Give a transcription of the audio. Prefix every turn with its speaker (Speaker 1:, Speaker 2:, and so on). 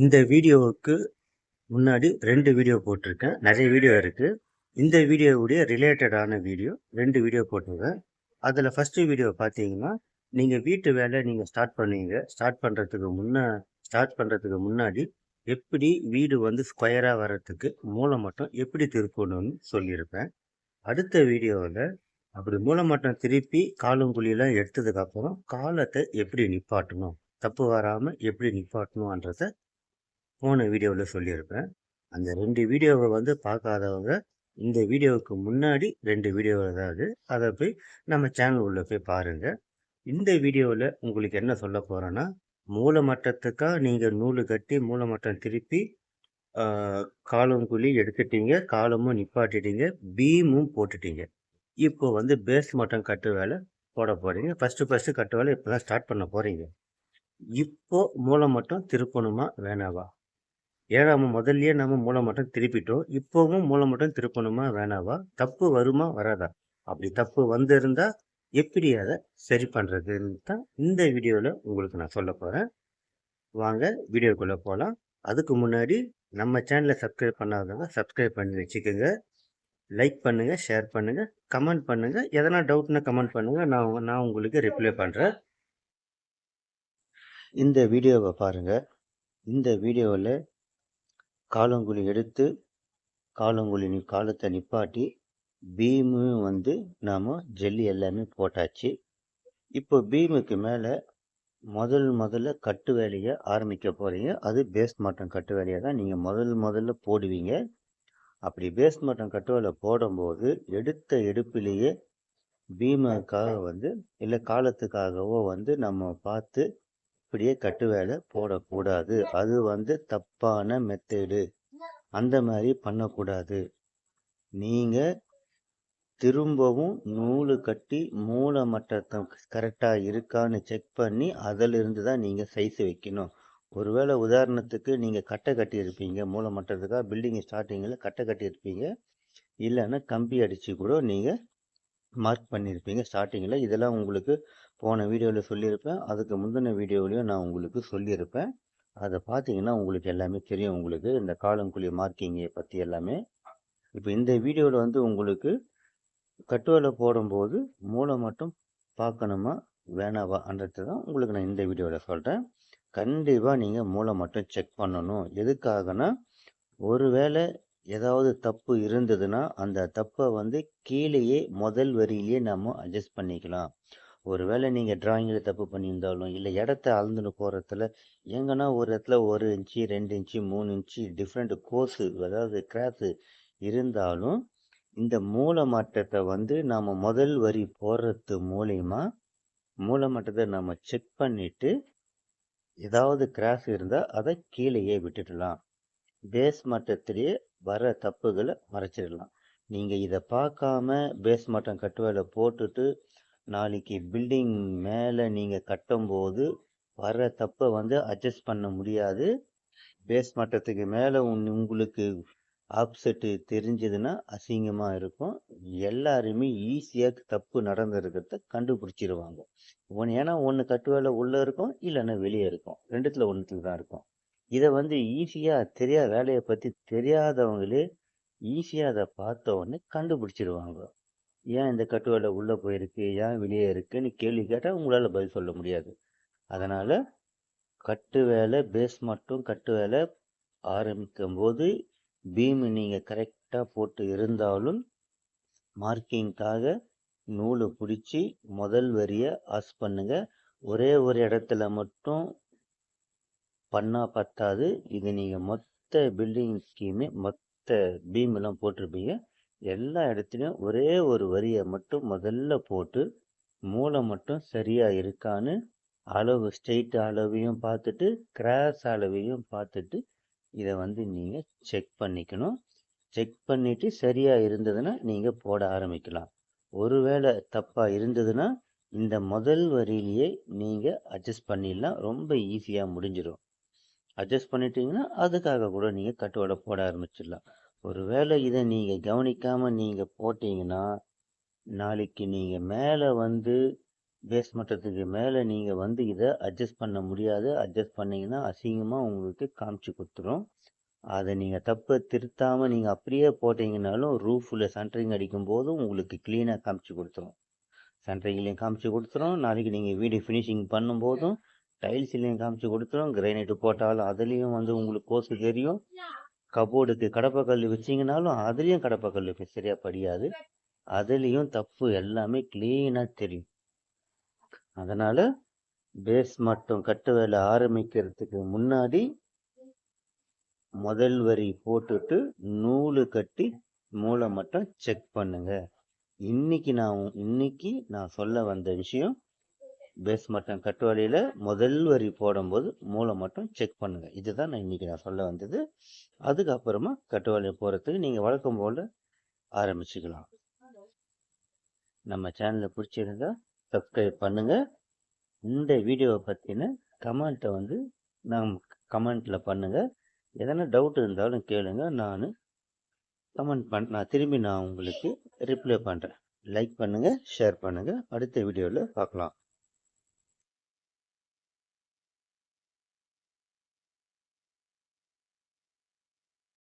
Speaker 1: இந்த வீடியோவுக்கு முன்னாடி ரெண்டு வீடியோ போட்டிருக்கேன். நிறைய வீடியோ இருக்குது இந்த வீடியோவுடைய ரிலேட்டடான வீடியோ ரெண்டு வீடியோ போட்டிருக்கேன். அதில் ஃபர்ஸ்ட்டு வீடியோ பார்த்தீங்கன்னா, நீங்கள் வீட்டு வேலை நீங்கள் ஸ்டார்ட் பண்ணுவீங்க. ஸ்டார்ட் பண்ணுறதுக்கு முன்ன ஸ்டார்ட் பண்ணுறதுக்கு முன்னாடி எப்படி வீடு வந்து ஸ்கொயராக வர்றதுக்கு மூலமட்டம் எப்படி திருப்பணும்னு சொல்லியிருப்பேன். அடுத்த வீடியோவில் அப்படி மூலமட்டம் திருப்பி காலும் குழியெல்லாம் எடுத்ததுக்கப்புறம் காலத்தை எப்படி நிப்பாட்டணும்? தப்பு வராமல் எப்படி நிப்பாட்டணுன்றத போன வீடியோவில் சொல்லியிருப்பேன். அந்த ரெண்டு வீடியோவை வந்து பார்க்காதவங்க, இந்த வீடியோவுக்கு முன்னாடி ரெண்டு வீடியோ அதாவது அதை போய் நம்ம சேனல் உள்ளே போய் பாருங்கள் இந்த வீடியோவில் உங்களுக்கு என்ன சொல்ல போகிறேன்னா மூலமட்டத்துக்காக நீங்கள் நூல் கட்டி மூலமட்டம் திருப்பி காலும் குழி எடுத்துட்டீங்க. காலமும் நிப்பாட்டிட்டீங்க. பீமும் போட்டுட்டீங்க. இப்போ வந்து பேஸ் மட்டம் கட்டு வேலை போட போகிறீங்க ஃபஸ்ட்டு ஃபஸ்ட்டு கட்டு வேலை இப்போ தான் ஸ்டார்ட் பண்ண போகிறீங்க இப்போ மூலமட்டம் திருப்பணுமா? வேணாவா? ஏன்னா நம்ம முதல்லயே நம்ம மூலமட்டம் திருப்பிட்டோம். இப்பவும் மூலமட்டம் திருப்பணுமா? வேணாவா? தப்பு வருமா? வராதா? அப்படி தப்பு வந்திருந்தா எப்படி அதை சரி பண்ணுறதுன்னு தான் இந்த வீடியோவில் உங்களுக்கு நான் சொல்லப் போகிறேன் வாங்க வீடியோக்குள்ளே போகலாம் அதுக்கு முன்னாடி நம்ம சேனலை சப்ஸ்கிரைப் பண்ணாதவங்க சப்ஸ்கிரைப் பண்ணி வச்சுக்கோங்க லைக் பண்ணுங்கள் ஷேர் பண்ணுங்கள் கமெண்ட் பண்ணுங்கள் எதனா டவுட்னா கமெண்ட் பண்ணுங்கள் நான் நான் உங்களுக்கு ரிப்ளை பண்ணுறேன் இந்த வீடியோவை பாருங்கள் இந்த வீடியோவில் காலங்குழி எடுத்து காலங்குழி நி நிப்பாட்டி பீமு வந்து நாம் ஜெல்லி எல்லாமே போட்டாச்சு. இப்போ பீமுக்கு மேலே முதல் முதல்ல கட்டு வேலையை ஆரம்பிக்க போகிறீங்க அது பேஸ் மட்டம் கட்டு வேலையை தான் நீங்கள் முதல் முதல்ல போடுவீங்க. அப்படி பேஸ் மட்டம் கட்டு வேலை போடும்போது எடுத்த எடுப்பிலேயே பீமுக்காக வந்து இல்லை காலத்துக்காகவோ வந்து நம்ம பார்த்து இப்படியே கட்டு வேலை போடக்கூடாது. அது வந்து தப்பான மெத்தேடு. அந்த மாதிரி பண்ணக்கூடாது. நீங்கள் திரும்பவும் நூலு கட்டி மூளை மட்டத்தம் கரெக்டாக இருக்கான்னு செக் பண்ணி அதிலிருந்து தான் நீங்கள் சைஸ் வைக்கணும். ஒருவேளை உதாரணத்துக்கு நீங்கள் கட்டை கட்டியிருப்பீங்க. மூலமட்டத்துக்காக பில்டிங் ஸ்டார்டிங்கில் கட்டை கட்டியிருப்பீங்க. இல்லைன்னா கம்பி அடித்து கூட நீங்கள் மார்க் பண்ணியிருப்பீங்க ஸ்டார்டிங்கில் இதெல்லாம் உங்களுக்கு போன வீடியோவில் சொல்லியிருப்பேன். அதுக்கு முந்தின வீடியோவிலையும் நான் உங்களுக்கு சொல்லியிருப்பேன். அதை பார்த்தீங்கன்னா உங்களுக்கு எல்லாமே தெரியும் உங்களுக்கு. இந்த காலங்குழி மார்க்கிங்கை பற்றி எல்லாமே. இப்போ இந்த வீடியோவில் வந்து உங்களுக்கு கட்டுவலை போடும்போது மூளை மட்டும் பார்க்கணுமா? வேணாவான்றது தான் உங்களுக்கு நான் இந்த வீடியோவில் சொல்கிறேன் கண்டிப்பாக நீங்கள் மூளை மட்டும் செக் பண்ணணும். எதுக்காகனா ஒருவேளை ஏதாவது தப்பு இருந்ததுன்னா, அந்த தப்ப வந்து கீழயே முதல் வரியிலேயே நம்ம அட்ஜஸ்ட் பண்ணிக்கலாம். ஒருவேளை நீங்க டிராயிங்ல தப்பு பண்ணியிருந்தாலும், இல்ல இடத்த அளந்துன்னு போறத்துல எங்கன்னா ஒரு இடத்துல 1 inch, 2 inch, 3 inch different course அதாவது கிராஸு இருந்தாலும், இந்த மூலமட்டத்த வந்து நாம முதல் வரி போடுறது மூலியமா, மூலமட்டத்த நம்ம செக் பண்ணிட்டு, ஏதாவது கிராஸ் இருந்தா அத கீழயே விட்டுடலாம். பேஸ் மட்டத்திலேயே வர தப்புகளை மறைச்சிடலாம். நீங்கள் இதை பார்க்காம பேஸ் மட்டம் போட்டுட்டு, நாளைக்கு பில்டிங் மேலே நீங்கள் கட்டும்போது வர தப்பை வந்து அட்ஜஸ்ட் பண்ண முடியாது. பேஸ் மட்டத்துக்கு மேலே உன் உங்களுக்கு ஆப்செட்டு தெரிஞ்சதுன்னா அசிங்கமாக இருக்கும். எல்லாருமே ஈஸியாக தப்பு நடந்திருக்கிறத கண்டுபிடிச்சிருவாங்க. ஒன்று ஏன்னா ஒன்று கட்டு வேலை இருக்கும். இல்லைன்னா வெளியே இருக்கும். 2த்துல ஒண்ணுத்துல தான் இருக்கும். இதை வந்து ஈஸியாக தெரியாத வேலையை பற்றி தெரியாதவங்களே ஈஸியாக அதை பார்த்த உடனே கண்டுபிடிச்சிருவாங்க. ஏன் இந்த கட்டு வேலை போயிருக்கு? ஏன் வெளியே இருக்குன்னு கேள்வி கேட்டால் உங்களால் பதில் சொல்ல முடியாது. அதனால் கட்டு வேலை பேஸ் மட்டும் கட்டு வேலை ஆரம்பிக்கும்போது பீம் நீங்கள் கரெக்டாக போட்டு இருந்தாலும், மார்க்கிங்க்காக நூலை பிடிச்சி முதல் வரியை ஆஸ் பண்ணுங்கள் ஒரே ஒரு இடத்துல மட்டும் பண்ணால் பத்தாது. இது நீங்கள் மொத்த பில்டிங் ஸ்கீமே மொத்த பீமெல்லாம் போட்டிருப்பீங்க. எல்லா இடத்துலையும் ஒரே ஒரு வரியை மட்டும் முதல்ல போட்டு, மூளை மட்டும் சரியாக இருக்கான்னு அளவு ஸ்ட்ரெயிட் அளவையும் பார்த்துட்டு, கிராஸ் அளவையும் பார்த்துட்டு, இதை வந்து நீங்கள் செக் பண்ணிக்கணும். செக் பண்ணிவிட்டு சரியாக இருந்ததுன்னா, நீங்கள் போட ஆரம்பிக்கலாம். ஒருவேளை தப்பாக இருந்ததுன்னா, இந்த முதல் வரியிலேயே நீங்கள் அட்ஜஸ்ட் பண்ணிடலாம். ரொம்ப ஈஸியாக முடிஞ்சிடும் அட்ஜஸ்ட் பண்ணிட்டீங்கன்னா, அதுக்காக கூட நீங்கள் கட்டுவடை போட ஆரம்பிச்சிடலாம். ஒருவேளை இதை நீங்கள் கவனிக்காமல் நீங்கள் போட்டீங்கன்னா, நாளைக்கு நீங்கள் மேலே வந்து பேஸ் மட்டத்துக்கு மேலே நீங்கள் வந்து இதை அட்ஜஸ்ட் பண்ண முடியாது. அட்ஜஸ்ட் பண்ணிங்கன்னா அசிங்கமாக உங்களுக்கு காமிச்சு கொடுத்துரும். அதை நீங்கள் தப்பை திருத்தாமல் நீங்கள் அப்படியே போட்டீங்கனாலும் ரூஃபில் சென்ட்ரிங் அடிக்கும் போதும் உங்களுக்கு க்ளீனாக காமிச்சு கொடுத்துரும். சென்ட்ரிங்லேயும் காமிச்சு கொடுத்துரும். நாளைக்கு நீங்கள் வீடு ஃபினிஷிங் பண்ணும்போதும் டைல்ஸ்லேயும் காமிச்சு கொடுத்துரும். கிரைனைட்டு போட்டாலும் அதுலேயும் வந்து உங்களுக்கு கோசு தெரியும். கபோர்டுக்கு கடப்பக்கல் வச்சிங்கனாலும் அதுலேயும் கடப்பக்கல் சரியாக படியாது. அதுலேயும் தப்பு எல்லாமே க்ளீனாக தெரியும். அதனால் பேஸ் மட்டும் கட்டு வேலை ஆரம்பிக்கிறதுக்கு முன்னாடி முதல் வரி போட்டுட்டு நூலு கட்டி மூளை மட்டும் செக் பண்ணுங்க. இன்னைக்கு நான் இன்னைக்கு நான் சொல்ல வந்த விஷயம் பேஸ் மட்டம் கட்டு வழியில முதல் வரி போடும்போது மூளை மட்டும் செக் பண்ணுங்க. இதுதான் நான் இன்னைக்கு நான் சொல்ல வந்தது. அதுக்கப்புறமா கட்டு போகிறதுக்கு நீங்கள் வழக்கம் போல் ஆரம்பிச்சுக்கலாம். நம்ம சேனலை பிடிச்சிருந்தா சப்ஸ்கிரைப் பண்ணுங்கள் இந்த வீடியோவை பற்றின கமெண்ட்டை வந்து நான் கமெண்ட்டில் பண்ணுங்கள் எதனா டவுட் இருந்தாலும் கேளுங்க. நான் கமெண்ட் பண் நான் திரும்பி நான் உங்களுக்கு ரிப்ளை பண்ணுறேன் லைக் பண்ணுங்கள் ஷேர் பண்ணுங்கள் அடுத்த வீடியோவில் பார்க்கலாம்.